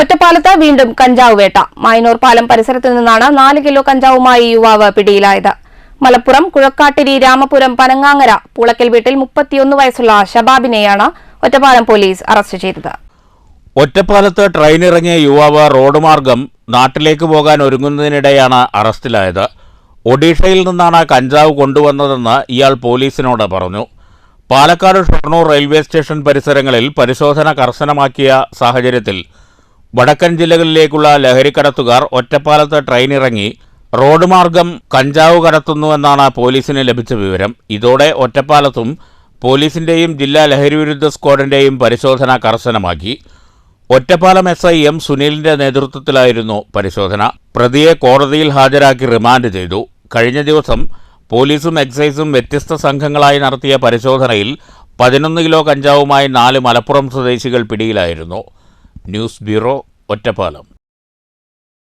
ഒറ്റപ്പാലത്ത് വീണ്ടും കഞ്ചാവ് വേട്ട. മായനൂർ പാലം പരിസരത്തു നിന്നാണ് നാല് കിലോ കഞ്ചാവുമായി യുവാവ് പിടിയിലായത്. മലപ്പുറം കുഴക്കാട്ടിരി രാമപുരം പനങ്ങാങ്ങര പൂളക്കൽ വീട്ടിൽ മുപ്പത്തിയൊന്ന് വയസ്സുള്ള ഷബാബിനെയാണ് ഒറ്റപ്പാലം പോലീസ് അറസ്റ്റ് ചെയ്തത്. ഒറ്റപ്പാലത്ത് ട്രെയിനിറങ്ങിയ യുവാവ് റോഡ് മാർഗം നാട്ടിലേക്ക് പോകാൻ ഒരുങ്ങുന്നതിനിടെയാണ് അറസ്റ്റിലായത്. ഒഡീഷയിൽ നിന്നാണ് കഞ്ചാവ് കൊണ്ടുവന്നതെന്ന് ഇയാൾ പോലീസിനോട് പറഞ്ഞു. പാലക്കാട് ഷൊർണൂർ റെയിൽവേ സ്റ്റേഷൻ പരിസരങ്ങളിൽ പരിശോധന കർശനമാക്കിയ സാഹചര്യത്തിൽ വടക്കൻ ജില്ലകളിലേക്കുള്ള ലഹരിക്കടത്തുകാർ ഒറ്റപ്പാലത്ത് ട്രെയിനിറങ്ങി റോഡ് മാർഗം കഞ്ചാവ് കടത്തുന്നുവെന്നാണ് പോലീസിന് ലഭിച്ച വിവരം. ഇതോടെ ഒറ്റപ്പാലത്തും പോലീസിന്റെയും ജില്ലാ ലഹരിവിരുദ്ധ സ്ക്വാഡിന്റെയും പരിശോധന കർശനമാക്കി. ഒറ്റപ്പാലം എസ് ഐ എം സുനിലിന്റെ നേതൃത്വത്തിലായിരുന്നു പരിശോധന. പ്രതിയെ കോടതിയിൽ ഹാജരാക്കി റിമാൻഡ് ചെയ്തു. കഴിഞ്ഞ ദിവസം പോലീസും എക്സൈസും വ്യത്യസ്ത സംഘങ്ങളായി നടത്തിയ പരിശോധനയിൽ പതിനൊന്ന് കിലോ കഞ്ചാവുമായി നാല് മലപ്പുറം സ്വദേശികൾ പിടിയിലായിരുന്നു. News bureau Ottapalam